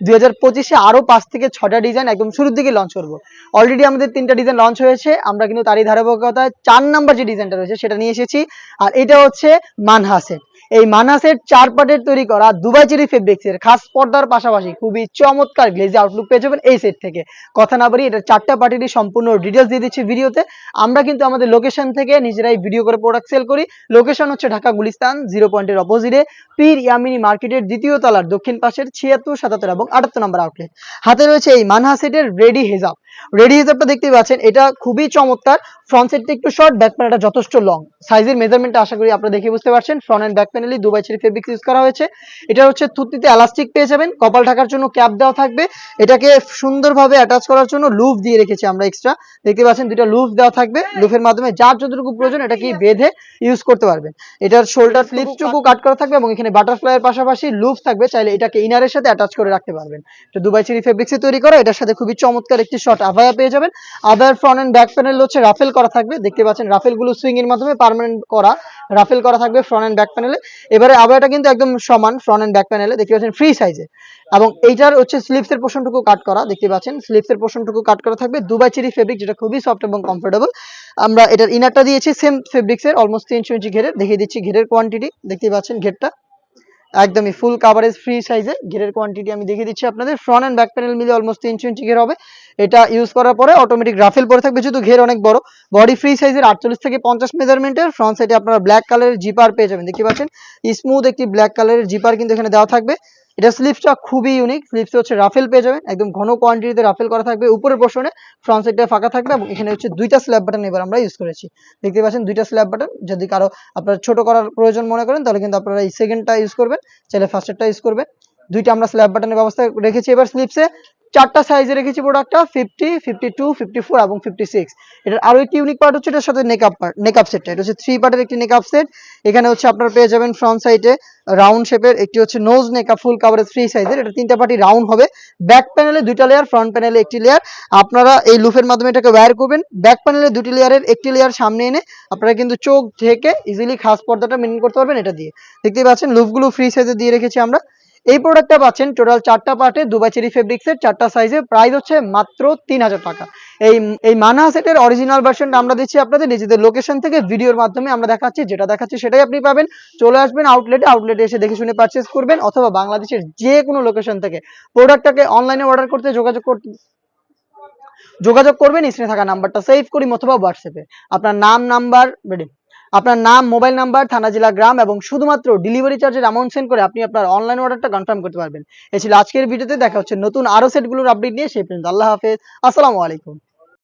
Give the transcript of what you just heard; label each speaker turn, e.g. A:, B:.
A: দুই হাজার পঁচিশে আরও পাঁচ থেকে ছটা ডিজাইন একদম শুরুর দিকে লঞ্চ করব। অলরেডি আমাদের তিনটা ডিজাইন লঞ্চ হয়েছে, আমরা কিন্তু তারই ধারাবাহিকতায় চার নাম্বার যে ডিজাইনটা রয়েছে সেটা নিয়ে এসেছি। আর এটা হচ্ছে মানহাসের এই মানহাসের চার পার্টের তৈরি করা দুবাই চেরি ফেব্রিক্সের খাস পর্দার পাশাপাশি খুবই চমৎকার গ্লেজি আউটলুক পেয়ে যাবেন এই সেট থেকে। কথা না বলি এটা চারটা পার্টিরই সম্পূর্ণ ডিটেলস দিয়ে দিচ্ছি ভিডিওতে। আমরা কিন্তু আমাদের লোকেশন থেকে নিজেরাই ভিডিও করে প্রোডাক্ট সেল করি। লোকেশন হচ্ছে ঢাকা গুলিস্তান জিরো পয়েন্টের অপোজিটে পীর ইয়ামিনী মার্কেটের দ্বিতীয় তলার দক্ষিণ পাশের ছিয়াত্তর, সাতাত্তর এবং আটাত্তর নম্বর আউটলেট হাতে রয়েছে এই মানহা সেটের রেডি হেজাব রেডি হেজাবটা দেখতে পাচ্ছেন, এটা খুবই চমৎকার। ফ্রন্ট সেটটা একটু শর্ট ব্যাক প্যানেলটা যথেষ্ট লং সাইজের মেজারমেন্টটা আশা করি আপনারা দেখে বুঝতে পারছেন। ফ্রন্ট এন্ড ব্যাক প্যানেলই দুবাই চেরি ফেব্রিক্স ইউজ করা হয়েছে। এটা হচ্ছে থুতনিতে এলাস্টিক পেয়ে যাবেন। কপাল ঢাকার জন্য ক্যাপ দেওয়া থাকবে। এটাকে সুন্দরভাবে অ্যাটাচ করার জন্য লুফ দিয়ে রেখেছি আমরা এক্সট্রা দেখতে পাচ্ছেন দুটো লুফ দেওয়া থাকবে। লুফের মাধ্যমে যার যতটুকু প্রয়োজন এটা কি বেঁধে ইউজ করতে পারবেন। এটার শোল্ডার ফ্লিপটুকু কাট করা থাকবে এবং এখানে বাটারফ্লাইয়ের পাশাপাশি লুফ থাকবে। চাইলে এটাকে ইনারের সাথে অ্যাটাচ করে রাখতে পারবেন। এটা দুবাই চেরি ফেব্রিক্সে তৈরি করা। এটার সাথে খুবই চমৎকার একটি শর্ট আভায়া পেয়ে যাবেন। আভায়ার ফ্রন্ট এন্ড ব্যাক প্যানেল হচ্ছে রাফেল করা থাকবে। দেখতে পাচ্ছেন রাফেলগুলো সুইং এর মাধ্যমে পার্মানেন্ট করা। রাফেল করা থাকবে ফ্রন্ট এন্ড ব্যাক প্যানেলে এবারে আভায়াটা কিন্তু একদম সমান ফ্রন্ট এন্ড ব্যাক প্যানেলে দেখতে পাচ্ছেন ফ্রি সাইজে এবং এইটার হচ্ছে স্লিপস এর পোর্শনটুকু কাট করা, দেখতে পাচ্ছেন? স্লিপস এর পোর্শনটুকু কাট করা থাকবে। দুবাই চেরি ফেব্রিক যেটা খুবই সফট এবং কমফোর্টেবল আমরা এটার ইনারটা দিয়েছি সেম ফেব্রিক্স এর অলমোস্ট তিনশো ইঞ্চি ঘেরের। দেখিয়ে দিচ্ছি ঘেরের কোয়ান্টিটি দেখতে পাচ্ছেন ঘেরটা? একদমই ফুল কাভারেজ ফ্রি সাইজে ঘেরের কোয়ান্টিটি আমি দেখিয়ে দিচ্ছি আপনাদের। ফ্রন্ট এন্ড ব্যাক প্যানেল মিলে অলমোস্ট তিনশো ইঞ্চি ঘের হবে। এটা ইউজ করার পরে অটোমেটিক রাফেল পরে থাকবে, যেহেতু ঘের অনেক বড়। বডি ফ্রি সাইজের আটচল্লিশ থেকে পঞ্চাশ মেজারমেন্টের ফ্রন্ট সাইডে আপনারা ব্ল্যাক কালারের জিপার পেয়ে যাবেন। দেখতে পাচ্ছেন? স্মুথ একটি ব্ল্যাক কালারের জিপার কিন্তু এখানে দেওয়া থাকবে। এটা স্লিপসটা খুবই ইউনিক স্লিপস হচ্ছে রাফেল পেয়ে যাবেন। একদম ঘন কোয়ান্টিটিতে রাফেল করা থাকবে। উপরের পোর্শনে ফ্রন্ট সাইডটা ফাঁকা থাকবে এবং এখানে হচ্ছে দুইটা স্ল্যাব বাটন এবার আমরা ইউজ করেছি। দেখতে পাচ্ছেন দুইটা স্ল্যাব বাটন যদি কারও আপনার ছোট করার প্রয়োজন মনে করেন, তাহলে কিন্তু আপনারা এই সেকেন্ডটা ইউজ করবেন। চাইলে ফার্স্টেরটা ইউজ করবেন। দুইটা আমরা স্ল্যাব বাটনের ব্যবস্থা রেখেছি এবার স্লিপসে চারটা সাইজে রেখেছি প্রোডাক্টটা fifty fifty two fifty four এবং ফিফটি সিক্স এটার আরও একটি ইউনিক পার্ট হচ্ছে, এটার সাথে নেকআপ পার্ট নেকআপ সেটটা এটা হচ্ছে থ্রি পার্টের একটি নেকআপ সেট এখানে হচ্ছে আপনারা পেয়ে যাবেন ফ্রন্ট সাইডে রাউন্ড শেপের একটি হচ্ছে nose neck up full coverage free সাইজের এটা তিনটা পার্টি রাউন্ড হবে। ব্যাক প্যানেলে দুইটা লেয়ার ফ্রন্ট প্যানেলে একটি লেয়ার আপনারা এই লুফের মাধ্যমে এটাকে ওয়্যার করবেন। ব্যাক প্যানেলে দুটি লেয়ারের একটি লেয়ার সামনে এনে আপনারা কিন্তু চোখ ঢেকে ইজিলি খাস পর্দাটা মেনটেন করতে পারবেন এটা দিয়ে। দেখতেই পাচ্ছেন লুফগুলো ফ্রি সাইজে দিয়ে রেখেছি আমরা। এই প্রোডাক্টটা পাচ্ছেন টোটাল চারটা পার্টে দুবাই চেরি ফেব্রিক্সের চারটা সাইজে প্রাইস হচ্ছে মাত্র তিন হাজার টাকা। এই এই মানা সেটের অরিজিনাল ভার্সনটা আমরা দিচ্ছি আপনাদের নিজেদের লোকেশন থেকে ভিডিওর মাধ্যমে আমরা দেখাচ্ছি, যেটা দেখাচ্ছি সেটাই আপনি পাবেন। চলে আসবেন আউটলেটে আউটলেটে এসে দেখে শুনে পারচেস করবেন, অথবা বাংলাদেশের যে কোনো লোকেশন থেকে। প্রোডাক্টটাকে অনলাইনে অর্ডার করতে যোগাযোগ করতে যোগাযোগ করবেন স্ক্রিনে থাকা নাম্বারটা সেভ করি, অথবা হোয়াটসঅ্যাপে আপনার নাম নাম্বার রেডি আপনার নাম, মোবাইল নাম্বার, থানা, জেলা, গ্রাম এবং শুধুমাত্র ডেলিভারি চার্জের অ্যামাউন্ট সেন্ড করে আপনি আপনার অনলাইন অর্ডারটা কনফার্ম করতে পারবেন। এ ছিল আজকের ভিডিওতে দেখা হচ্ছে নতুন আরও সেটগুলোর আপডেট নিয়ে, সেই পর্যন্ত আল্লাহ হাফেজ, আসসালামু আলাইকুম।